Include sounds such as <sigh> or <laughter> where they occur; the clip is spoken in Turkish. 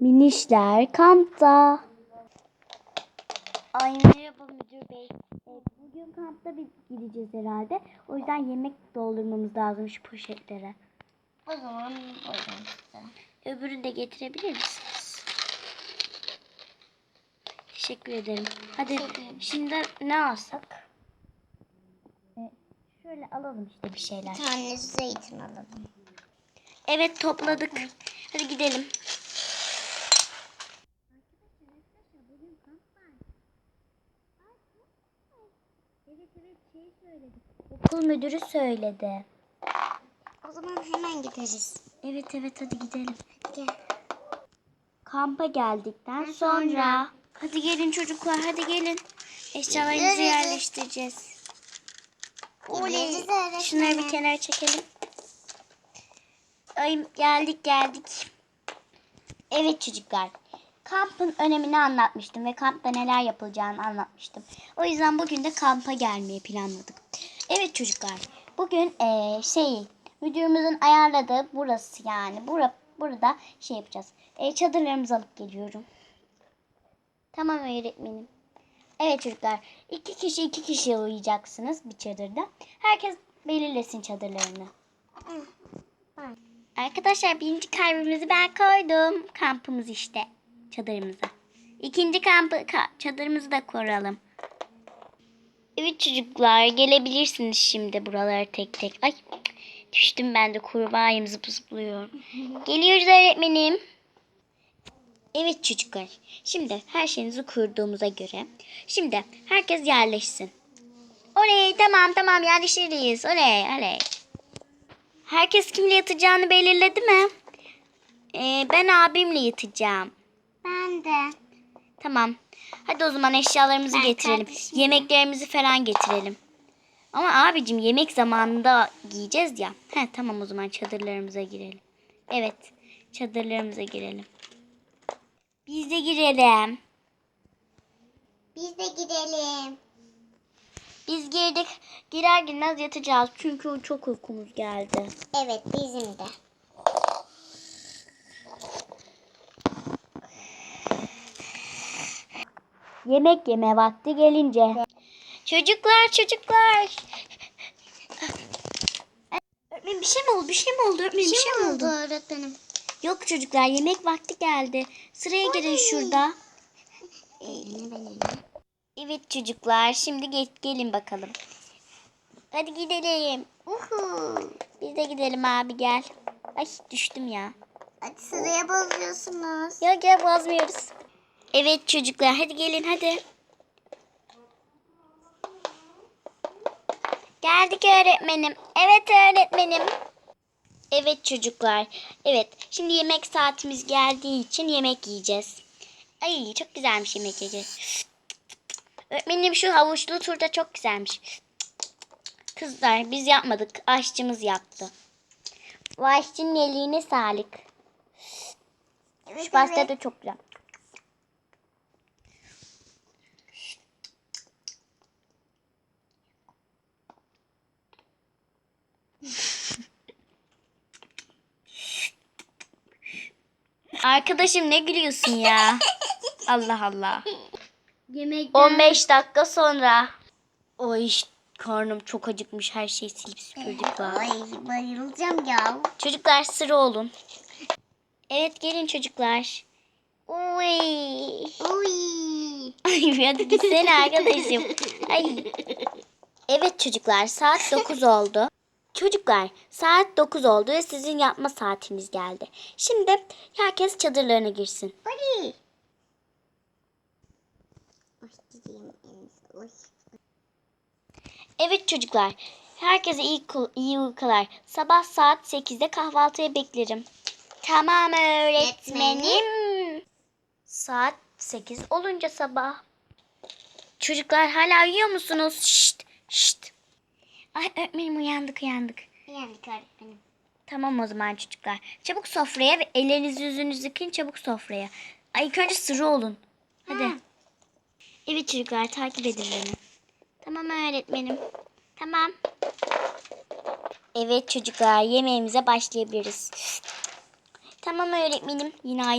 Minişler kampta. Ay merhaba müdür bey. Evet, bugün kampta biz gideceğiz herhalde. O yüzden yemek doldurmamız lazım şu poşetlere. O zaman oradan size. Öbürünü de getirebilir misiniz? Teşekkür ederim. Hadi şimdi ne alsak? Ee, şöyle alalım işte bir şeyler. Bir tane zeytin alalım. Evet topladık. Hadi gidelim. Okul müdürü söyledi. O zaman hemen gideriz. Evet evet hadi gidelim. Gel. Kampa geldikten sonra. sonra. Hadi gelin çocuklar hadi gelin. Eşyalarınızı Gideriz. yerleştireceğiz. Gideriz öğretmenim. Şunları bir kenara çekelim. Ay geldik geldik. Evet çocuklar. Kampın önemini anlatmıştım ve kampta neler yapılacağını anlatmıştım. O yüzden bugün de kampa gelmeyi planladık. Evet çocuklar. Bugün eee, şey müdürümüzün ayarladığı burası yani. Bura, burada şey yapacağız. Eee, çadırlarımızı alıp geliyorum. Tamam öğretmenim. Evet çocuklar. iki kişi iki kişi uyuyacaksınız bir çadırda. Herkes belirlesin çadırlarını. Arkadaşlar birinci kalbimizi ben koydum. Kampımız işte. Çadırımıza. İkinci kampı ka- çadırımızı da kuralım. Evet çocuklar gelebilirsiniz şimdi buralara tek tek. Ay düştüm ben de kurbağayım zıp zıplıyorum. <laughs> Geliyoruz öğretmenim. Evet çocuklar. Şimdi her şeyinizi kurduğumuza göre. Şimdi herkes yerleşsin. Oley tamam tamam yerleşiriz. Oley oley. Herkes kimle yatacağını belirledi mi? Ee, ben abimle yatacağım. Tamam. Hadi o zaman eşyalarımızı Ben getirelim. kardeşim. Yemeklerimizi falan getirelim. Ama abicim yemek zamanında giyeceğiz ya. He tamam o zaman çadırlarımıza girelim. Evet çadırlarımıza girelim. Biz de girelim. Biz de gidelim. Biz girdik. Girer girmez yatacağız. Çünkü çok uykumuz geldi. Evet bizim de. Yemek yeme vakti gelince. Çocuklar çocuklar. Öğretmenim bir şey mi oldu? Bir şey mi oldu? Öğretmenim bir şey mi oldu? öğretmenim? Yok çocuklar yemek vakti geldi. Sıraya girin şurada. Elini ben elini. Evet çocuklar şimdi geç, gelin bakalım. Hadi gidelim. Uhu. Biz de gidelim abi gel. Ay düştüm ya. Hadi sıraya bozuyorsunuz. Ya gel bozmuyoruz. Evet çocuklar hadi gelin hadi. Geldik öğretmenim. Evet öğretmenim. Evet çocuklar. Evet şimdi yemek saatimiz geldiği için yemek yiyeceğiz. Ay çok güzelmiş yemek yiyeceğiz. Öğretmenim şu havuçlu turda çok güzelmiş. Kızlar biz yapmadık. Aşçımız yaptı. Bu aşçının eline sağlık. Şu pasta da çok güzel. Arkadaşım ne gülüyorsun ya? <laughs> Allah Allah. Yemek 15 dakika sonra. Oy karnım çok acıkmış. Her şeyi silip süpürdük. Ay bayılacağım ya. Çocuklar sıra olun. Evet gelin çocuklar. Uy. Uy. Ay hadi gitsene arkadaşım. Ay. <laughs> Evet çocuklar saat 9 oldu. Çocuklar saat 9 oldu ve sizin yapma saatiniz geldi. Şimdi herkes çadırlarına girsin. Uy. Evet çocuklar herkese iyi, iyi uykular. Sabah saat 8'de kahvaltıya beklerim. Tamam öğretmenim. Saat 8 olunca sabah. Çocuklar hala uyuyor musunuz? Şşt şşt. Ay öğretmenim uyandık uyandık. Uyandık öğretmenim. Tamam o zaman çocuklar. Çabuk sofraya ve ellerinizi yüzünüzü yıkayın çabuk sofraya. Ay ilk önce sıra olun. Hadi. Hı. Evet çocuklar takip edin beni. Tamam öğretmenim. Tamam. Evet çocuklar yemeğimize başlayabiliriz. Tamam öğretmenim. Yine aynı.